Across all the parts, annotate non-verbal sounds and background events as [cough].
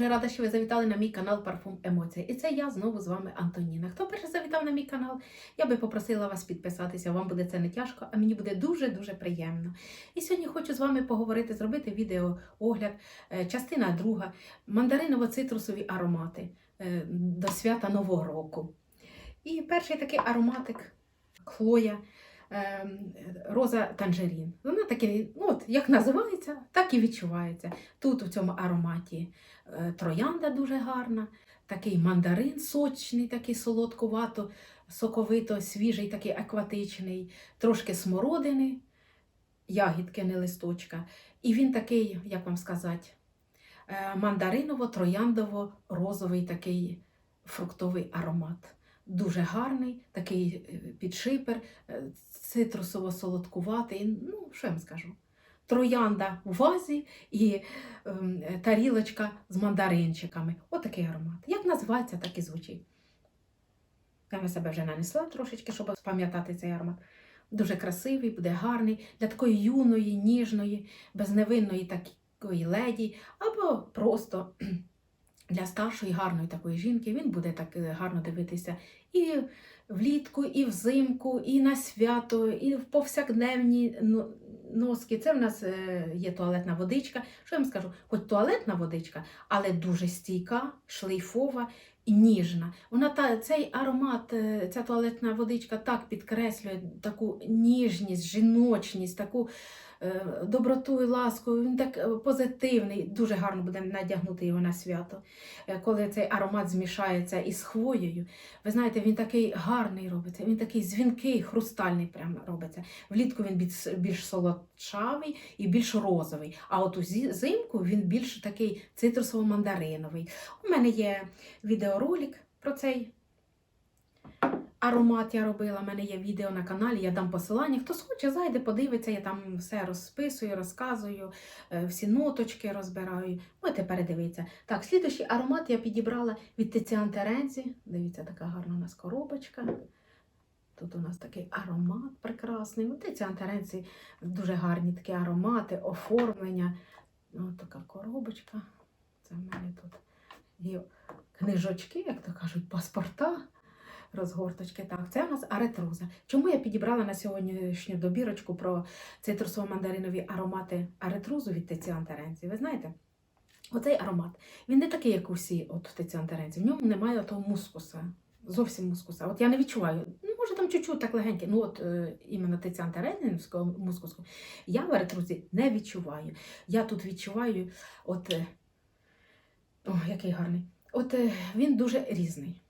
дуже рада, що ви завітали на мій канал Парфум Емоція. І це я знову з вами Антоніна. Хто перше завітав на мій канал, я би попросила вас підписатися. Вам буде це не тяжко, а мені буде дуже-дуже приємно. І сьогодні хочу з вами поговорити, зробити відео огляд, е, частина друга, мандариново-цитрусові аромати е, до свята Нового року. І перший такий ароматик Хлоя. ем, Роза танжерін. Вона таки, ну от як називається, так і відчувається. Тут у цьому ароматі е, троянда дуже гарна, такий мандарин сочний, такий солодкувато, соковито, свіжий, такий акватичний, трошки смородини, ягідки, не листочка. І він такий, як вам сказати, е, мандариново-трояндово-розовий такий фруктовий аромат. Дуже гарний, такий е, підшипер, е, цитрусово-солодкуватий. Ну, що я вам скажу? Троянда в вазі і ем, тарілочка з мандаринчиками. Отакий аромат. Як називається, так і звучить. Я на себе вже нанесла трошечки, щоб пам'ятати цей аромат. Дуже красивий, буде гарний для такої юної, ніжної, безневинної такої леді, або просто [clears throat] для старшої гарної такої жінки. Він буде так е, гарно дивитися і влітку, і взимку, і на свято, і в повсякденні ну, носки. Це в нас е, є туалетна водичка. Що я вам скажу? Хоч туалетна водичка, але дуже стійка, шлейфова і ніжна. Вона та цей аромат, е, ця туалетна водичка так підкреслює таку ніжність, жіночність, таку е, доброту і ласку. Він так е, позитивний. Дуже гарно буде надягнути його на свято. Е, Коли цей аромат змішається із хвоєю. Ви знаєте, він такий гарний робиться, він такий дзвінкий, хрустальний прямо робиться. Влітку він більш, більш солодшавий і більш розовий. А от у зимку він більш такий цитрусово-мандариновий. У мене є відеоролик про цей аромат я робила. У мене є відео на каналі, я дам посилання. Хто схоче, зайде, подивиться, я там все розписую, розказую, е, всі ноточки розбираю. Можете передивитися. Так, слідуючий аромат я підібрала від Тетян Терензі. Дивіться, така гарна у нас коробочка. Тут у нас такий аромат прекрасний. У Тетян Терензі дуже гарні такі аромати, оформлення. Ось така коробочка. Це в мене тут є книжочки, як то кажуть, паспорта, розгорточки. Так, це у нас аретруза. Чому я підібрала на сьогоднішню добірочку про цитрусово-мандаринові аромати аретрузу від Тетян Терензі? Ви знаєте? Оцей аромат, він не такий, як усі от в Тетян Терензі. В ньому немає того мускуса. Зовсім мускуса. От я не відчуваю. Ну, може, там чуть-чуть так легенький. Ну, от е, іменно Тетян Терензівського мускусу я в аретрузі не відчуваю. Я тут відчуваю, от. е, О, який гарний. От е, він дуже різний.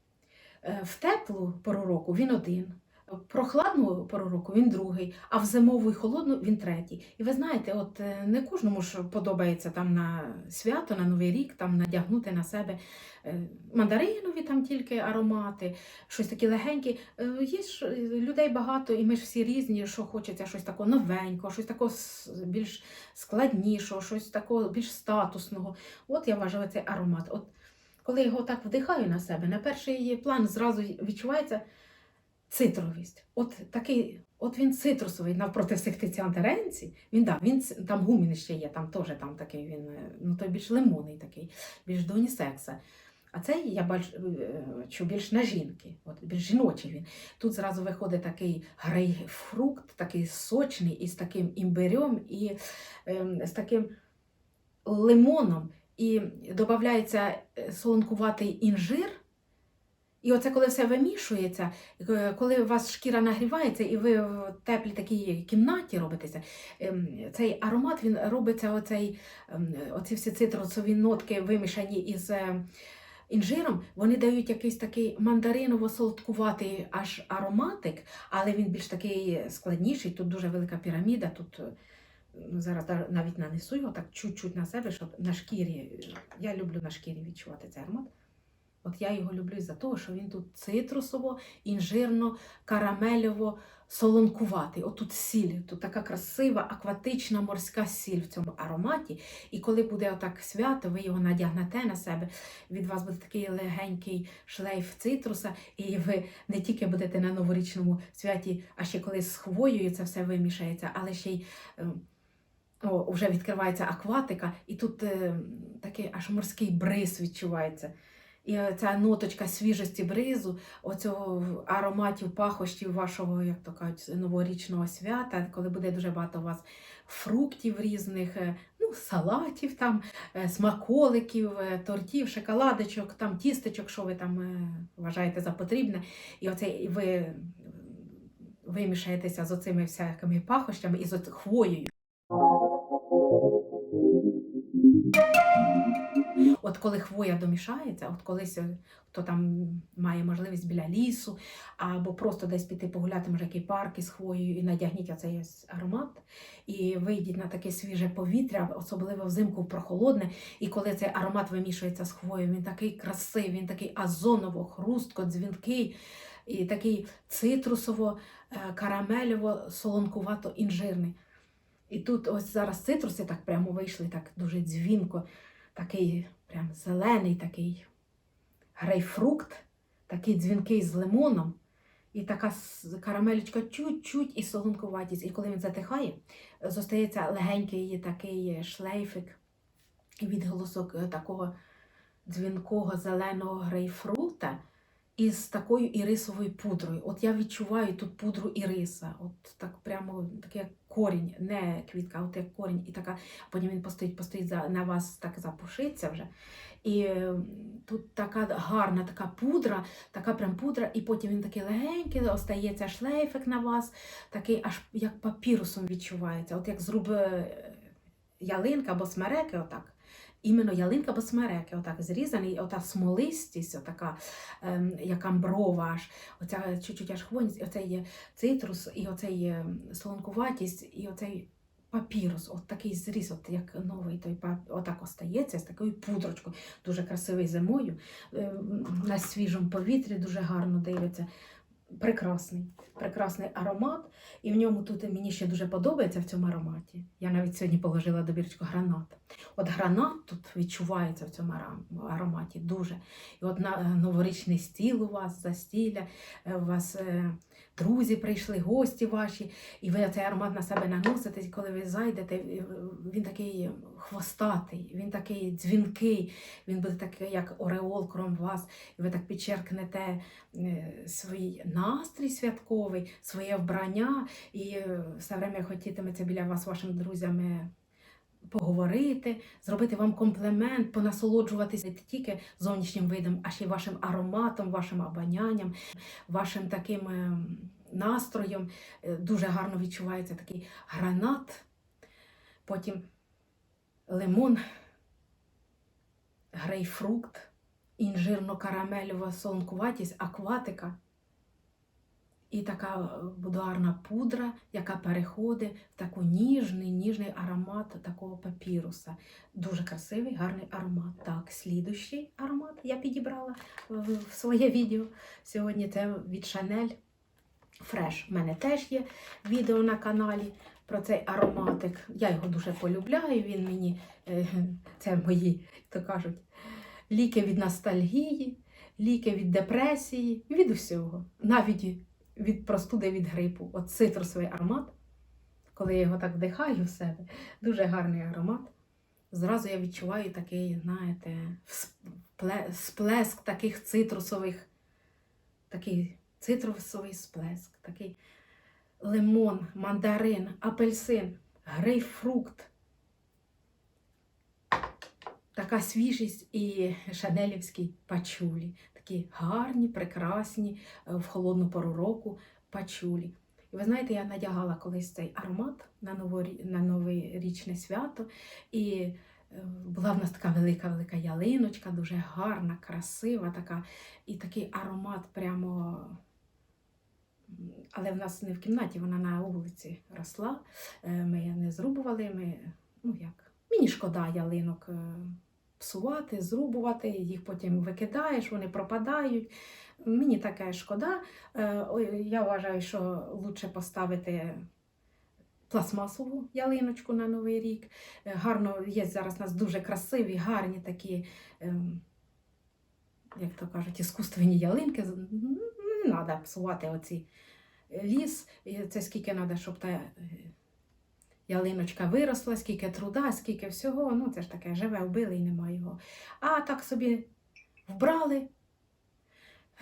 Е, В теплу пору року він один, в прохладну пору року він другий, а в зимову і холодну він третій. І ви знаєте, от е, не кожному ж подобається там на свято, на Новий рік там надягнути на себе е, мандаринові там тільки аромати, щось таке легеньке. Е, Є ж е, людей багато, і ми ж всі різні, що хочеться щось такого новенького, щось такого більш складнішого, щось такого більш статусного. От я вважаю цей аромат. От коли його так вдихаю на себе, на перший план зразу відчувається цитровість. От такий, от він цитрусовий навпроти всіх Теренці. Він да, він там гумін ще є, там теж там такий він, е, ну той більш лимонний такий, більш до унісекса. А цей я бачу е, більш на жінки, от більш жіночий він. Тут зразу виходить такий грейпфрукт, такий сочний, із таким імбирем і ем, з таким лимоном і додається е, солонкуватий інжир. І оце коли все вимішується, е, коли у вас шкіра нагрівається, і ви в теплій такій кімнаті робитеся, ем, цей аромат він робиться, оцей, ем, оці всі цитрусові нотки вимішані із е, інжиром, вони дають якийсь такий мандариново-солодкуватий аж ароматик, але він більш такий складніший. Тут дуже велика піраміда. Тут зараз навіть нанесу його так чуть-чуть на себе, щоб на шкірі. Я люблю на шкірі відчувати цей. От я його люблю із-за того, що він тут цитрусово, інжирно, карамельово, солонкуватий. От тут сіль, тут така красива, акватична морська сіль в цьому ароматі. І коли буде отак свято, ви його надягнете на себе, від вас буде такий легенький шлейф цитруса, і ви не тільки будете на новорічному святі, а ще коли з хвоєю це все вимішається, але ще й. Вже відкривається акватика, і тут е, такий аж морський бриз відчувається. І е, ця ноточка свіжості бризу, оцього ароматів, пахощів вашого, як то кажуть, новорічного свята, коли буде дуже багато у вас фруктів різних, е, ну, салатів, там, е, смаколиків, тортів, шоколадочок, там, тістечок, що ви там вважаєте за потрібне. І оце ви вимішаєтеся з оцими всякими пахощами і з хвоєю. От коли хвоя домішається, от колись е, хто там має можливість біля лісу, або просто десь піти погуляти, може який парк із хвоєю, і надягніть оцей аромат, і вийдіть на таке свіже повітря, особливо взимку прохолодне. І коли цей аромат вимішується з хвоєю, він такий красивий, він такий азоново, хрустко, дзвінкий, і такий цитрусово, е. І тут ось зараз цитруси так прямо вийшли, так дуже дзвінко, такий прям зелений такий грейпфрукт, такий дзвінкий з лимоном, і така карамелечка чуть-чуть і солонкуватість. І коли він затихає, зостається легенький такий шлейфик відголосок е, такого дзвінкого зеленого грейпфрута із такою ірисовою пудрою. От я відчуваю тут пудру іриса. От так прямо таке як корінь, не квітка, а от як корінь. І така, потім він постоїть, постоїть за, на вас, так запушиться вже. І тут така гарна така пудра, така прям пудра, і потім він такий легенький, остається шлейфик на вас, такий аж як папірусом відчувається, от як зруб е, ялинка або смереки, отак. Іменно ялинка або смереки, отак зрізаний, ота смолистість, отака, ем, як амброва, аж, оця чуть-чуть аж хвойність, оцей цитрус, і оцей солонкуватість, і оцей папірус, от такий зріз, от як новий той пап... отак остається з такою пудрочкою, дуже красивий зимою, е, на свіжому повітрі дуже гарно дивиться. Прекрасний, прекрасний аромат, і в ньому тут мені ще дуже подобається в цьому ароматі. Я навіть сьогодні положила добірочку гранат. От гранат тут відчувається в цьому ароматі дуже. І от на новорічний стіл у вас, застілля, е, у вас е, друзі прийшли, гості ваші, і ви цей аромат на себе наносите, і коли ви зайдете, він такий хвостатий, він такий дзвінкий, він буде такий, як ореол кром вас, і ви так підчеркнете е, свій настрій святковий, своє вбрання, і е, все время хотітиметься біля вас вашими друзями поговорити, зробити вам комплімент, понасолоджуватися не тільки зовнішнім видом, а ще й вашим ароматом, вашим обонянням, вашим таким е, настроєм. Е, Дуже гарно відчувається такий гранат, потім лимон, грейпфрукт, інжирно-карамельова солонкуватість, акватика. І така е, будуарна пудра, яка переходить в таку ніжний, ніжний аромат такого папіруса. Дуже красивий, гарний аромат. Так, слідущий аромат я підібрала в своє відео. Сьогодні це від Chanel Fresh. У мене теж є відео на каналі про цей ароматик. Я його дуже полюбляю. Він мені, е, [laughs] це мої, то кажуть, ліки від ностальгії, ліки від депресії, від усього. Навіть від простуди, від грипу. От цитрусовий аромат, коли я його так вдихаю в себе, дуже гарний аромат. Зразу я відчуваю такий, знаєте, сплеск таких цитрусових, такий цитрусовий сплеск, такий лимон, мандарин, апельсин, грейпфрукт. Така свіжість і шанелівські пачулі. Такі гарні, прекрасні е, в холодну пору року пачулі. І ви знаєте, я надягала колись цей аромат на, новорі... на новорічне свято. І е, була в нас така велика-велика ялиночка, дуже гарна, красива, така, і такий аромат прямо. Але в нас не в кімнаті, вона на вулиці росла. Е, Ми не зрубували. Ми, ну як, мені шкода ялинок е, псувати, зрубувати, їх потім викидаєш, вони пропадають. Мені таке шкода. Е, Я вважаю, що краще поставити пластмасову ялиночку на Новий рік. Е, Гарно, є зараз у нас дуже красиві, гарні такі, ем, як то кажуть, іскусственні ялинки. Не треба псувати оці ліс. Це скільки треба, щоб та ялиночка виросла, скільки труда, скільки всього. Ну, це ж таке, живе, вбили і немає його. А так собі вбрали.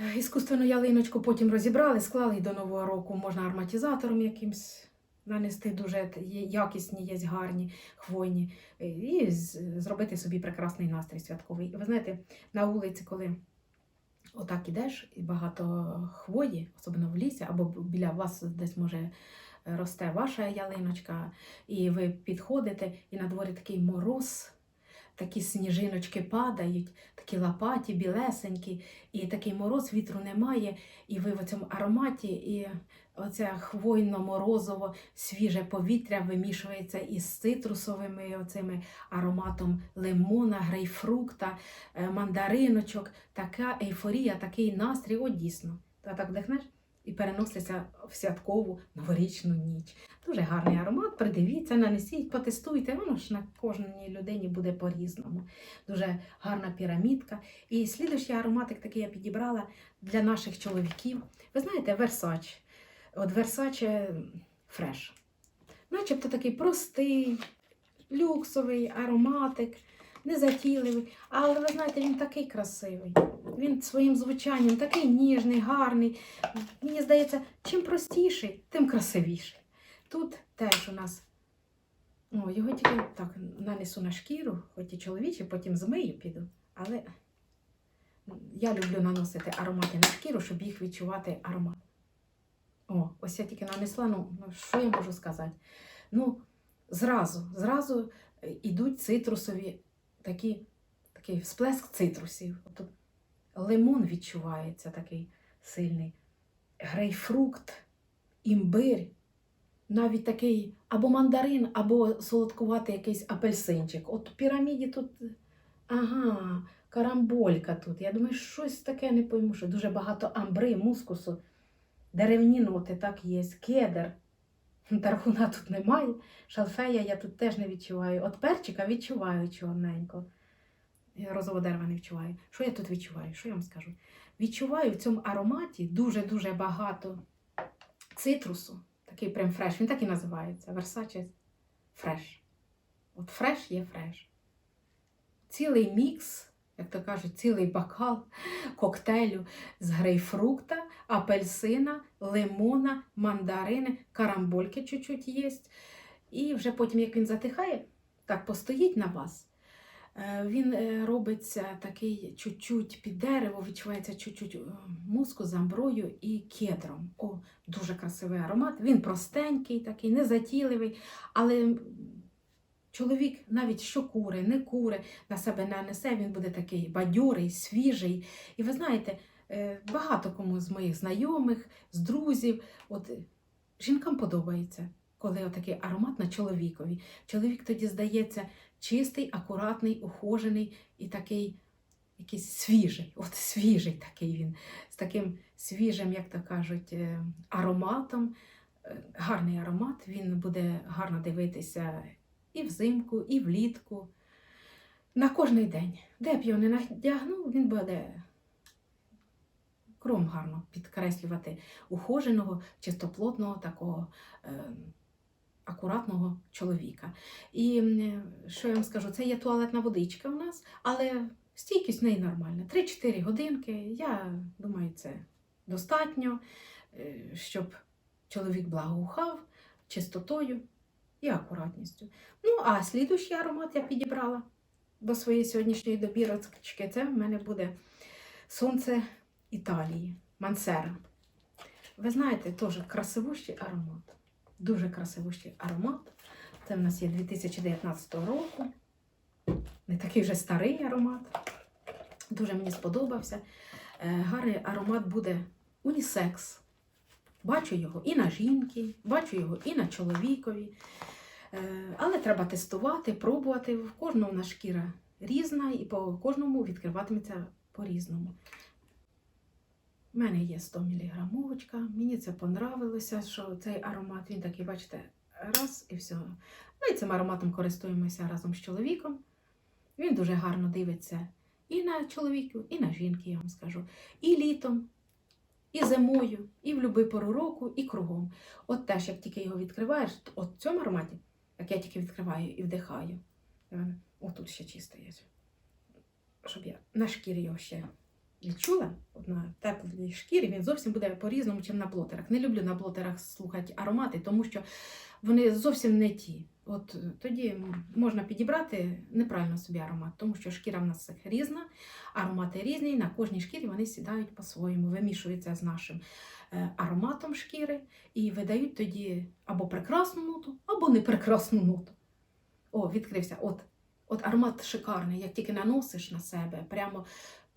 е, Іскусственну ялиночку потім розібрали, склали і до Нового року можна ароматизатором якимсь нанести дуже якісні, є гарні, хвойні, і зробити собі прекрасний настрій святковий. Ви знаєте, на вулиці, коли отак ідеш, і багато хвої, особливо в лісі, або біля вас десь може росте ваша ялиночка, і ви підходите, і на дворі такий мороз, такі сніжиночки падають, такі лопаті, білесенькі, і такий мороз, вітру немає, і ви в цьому ароматі, і оце хвойно-морозово свіже повітря вимішується із цитрусовими оцими ароматом лимона, грейпфрукта, е, мандариночок, така ейфорія, такий настрій, от дійсно. Та так вдихнеш і переноситься в святкову новорічну ніч. Дуже гарний аромат, придивіться, нанесіть, потестуйте, воно ж на кожній людині буде по-різному. Дуже гарна пірамідка. І слідуючий ароматик такий я підібрала для наших чоловіків. Ви знаєте, Versace. От Versace Fresh. Начебто такий простий, люксовий ароматик, незатійливий. Але ви знаєте, він такий красивий. Він своїм звучанням такий ніжний, гарний. Мені здається, чим простіший, тим красивіший. Тут теж у нас. О, його тільки так нанесу на шкіру, хоч і чоловічий, потім змию піду. Але я люблю наносити аромати на шкіру, щоб їх відчувати аромат. О, ось я тільки нанесла, ну, ну що я можу сказати? Ну, зразу, зразу е, ідуть цитрусові такі, такий всплеск цитрусів. Тут лимон відчувається такий сильний, грейпфрукт, імбир, навіть такий або мандарин, або солодкуватий якийсь апельсинчик. От у піраміді тут, ага, карамболька тут. Я думаю, щось таке не пойму, що дуже багато амбри, мускусу, деревні ноти, так є, кедр. [laughs] Тархуна тут немає, шалфея я тут теж не відчуваю. От перчика відчуваю чорненько. Розового дерева не відчуваю. Що я тут відчуваю? Що я вам скажу? Відчуваю в цьому ароматі дуже-дуже багато цитрусу. Такий прям фреш. Він так і називається. Versace фреш. От фреш є фреш. Цілий мікс, як то кажуть, цілий бокал коктейлю з грейпфрукта, апельсина, лимона, мандарини, карамбольки чуть-чуть є. І вже потім, як він затихає, так постоїть на вас. Е, Він е, робиться такий чуть-чуть під дерево, відчувається чуть-чуть е, муску з амброю і кедром. О, дуже красивий аромат. Він простенький, такий, незатійливий, але чоловік навіть що кури, не кури, на себе нанесе, він буде такий бадьорий, свіжий. І ви знаєте, багато кому з моїх знайомих, з друзів, от е, жінкам подобається, коли отакий аромат на чоловікові. Чоловік тоді здається чистий, акуратний, ухожений і такий якийсь свіжий. От свіжий такий він, з таким свіжим, як то кажуть, е, ароматом. Е, Гарний аромат, він буде гарно дивитися і взимку, і влітку. На кожний день. Де б його не надягнув, він буде кром гарно підкреслювати ухоженого, чистоплотного такого. Е, акуратного чоловіка. І що я вам скажу, це є туалетна водичка у нас, але стійкість в неї нормальна. 3-4 годинки. Я думаю, це достатньо, е, щоб чоловік благоухав чистотою і акуратністю. Ну, а слідущий аромат я підібрала до своєї сьогоднішньої добірочки. Це в мене буде сонце Італії, Мансера. Ви знаєте, теж красивущий аромат. Дуже красивущий аромат. Це в нас є 2019 року. Не такий вже старий аромат. Дуже мені сподобався. Е, Гарний аромат буде унісекс. Бачу його і на жінки, бачу його і на чоловікові. Е, Але треба тестувати, пробувати. В кожного на шкіра різна, і по кожному відкриватиметься по-різному. У мене є 100 мг. Мені це понравилося, що цей аромат, він такий, бачите, раз і все. Ми цим ароматом користуємося разом з чоловіком. Він дуже гарно дивиться і на чоловіків, і на жінки, я вам скажу. І літом, і зимою, і в будь-яку пору року, і кругом. От теж, як тільки його відкриваєш, от в цьому ароматі як я тільки відкриваю і вдихаю. О, тут ще чисто є. Щоб я на шкірі його ще відчула. На теплій шкірі він зовсім буде по-різному, ніж на блотерах. Не люблю на блотерах слухати аромати, тому що вони зовсім не ті. От е, тоді можна підібрати неправильно собі аромат, тому що шкіра в нас різна, аромати різні, на кожній шкірі вони сідають по-своєму, вимішуються з нашим е, ароматом шкіри і видають тоді або прекрасну ноту, або непрекрасну ноту. О, відкрився. От, от аромат шикарний, як тільки наносиш на себе, прямо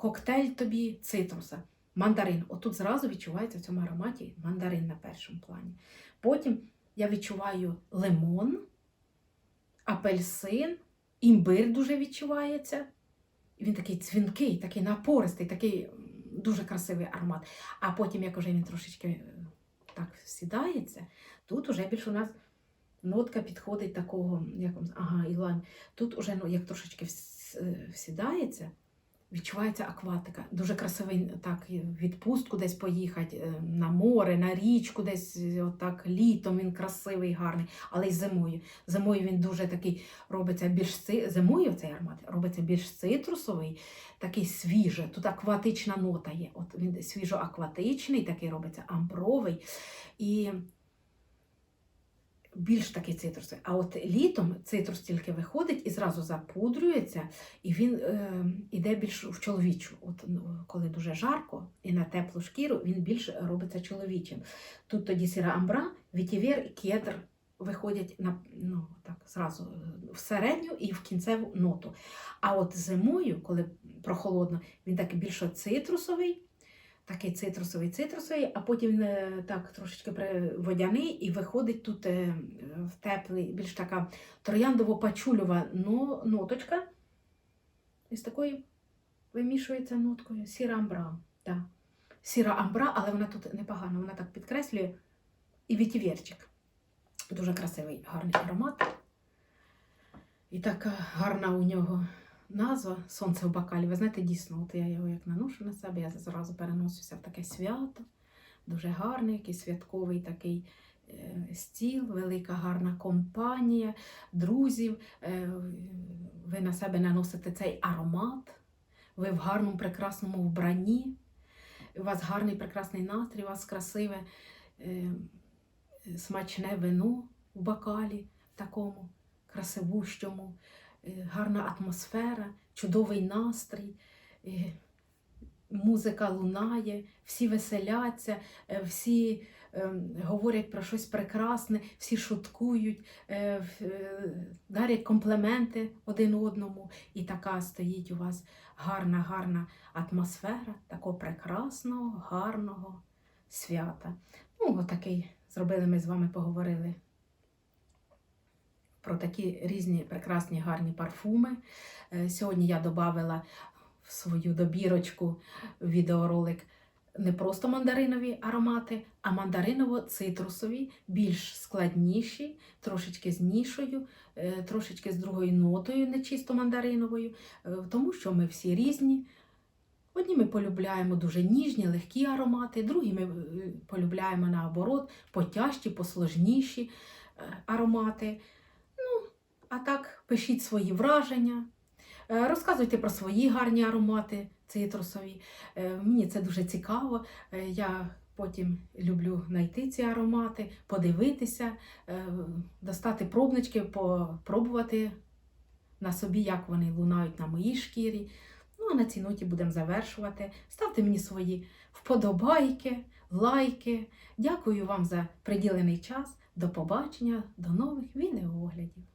коктейль тобі цитруса, мандарин. Отут зразу відчувається в цьому ароматі мандарин на першому плані. Потім я відчуваю лимон, апельсин, імбир дуже відчувається. Він такий дзвінкий, такий напористий, такий дуже красивий аромат. А потім, як уже він трошечки е, так сідається, тут уже більше у нас нотка підходить такого, як вам, ага, і лайм. Тут уже ну, як трошечки е, всідається, відчувається акватика. Дуже красивий так, відпустку десь поїхати, е, на море, на річку, десь отак літом він красивий, гарний, але й зимою. Зимою він дуже такий робиться більш зимою цей аромат робиться більш цитрусовий, такий свіжий. Тут акватична нота є. От він свіжо-акватичний, такий робиться амбровий. І більш такий цитрусовий. А от літом цитрус тільки виходить і зразу запудрюється, і він е, іде більш в чоловічу. От ну, коли дуже жарко і на теплу шкіру, він більш робиться чоловічим. Тут тоді сіра амбра, вітівер і кедр виходять на ну, так, зразу е, в середню і в кінцеву ноту. А от зимою, коли прохолодно, він такий більш цитрусовий. Такий цитрусовий, цитрусовий, а потім е, так трошечки водяний і виходить тут е, в теплий, більш така трояндово-пачульова ноточка. І з такою вимішується ноткою сіра амбра. Да. Сіра амбра, але вона тут непогана, вона так підкреслює. І вітівєрчик. Дуже красивий, гарний аромат. І така гарна у нього назва Сонце в бокалі. Ви знаєте, дійсно, от я його як наношу на себе, я зразу переносуся в таке свято. Дуже гарний, якийсь святковий такий е, стіл, велика гарна компанія, друзів. Е, ви на себе наносите цей аромат, ви в гарному, прекрасному вбранні, у вас гарний прекрасний настрій, у вас красиве е, смачне вино в бокалі такому красивущому, гарна атмосфера, чудовий настрій. е, Музика лунає, всі веселяться, е, всі е, говорять про щось прекрасне, всі шуткують, е, е, дарять компліменти один одному. І така стоїть у вас гарна, гарна атмосфера такого прекрасного, гарного свята. Ну, отакий зробили ми з вами, поговорили про такі різні прекрасні гарні парфуми. Е, Сьогодні я додала в свою добірочку відеоролик не просто мандаринові аромати, а мандариново-цитрусові, більш складніші, трошечки з нішою, е, трошечки з другою нотою, не чисто мандариновою, е, тому що ми всі різні. Одні ми полюбляємо дуже ніжні, легкі аромати, другі ми полюбляємо наоборот, потяжчі, посложніші аромати. А так, пишіть свої враження, е, розказуйте про свої гарні аромати цитрусові. Е, Мені це дуже цікаво. Е, Я потім люблю знайти ці аромати, подивитися, достати пробнички, попробувати на собі, як вони лунають на моїй шкірі. Ну, а на цій ноті будемо завершувати. Ставте мені свої вподобайки, лайки. Дякую вам за приділений час. До побачення, до нових відеооглядів.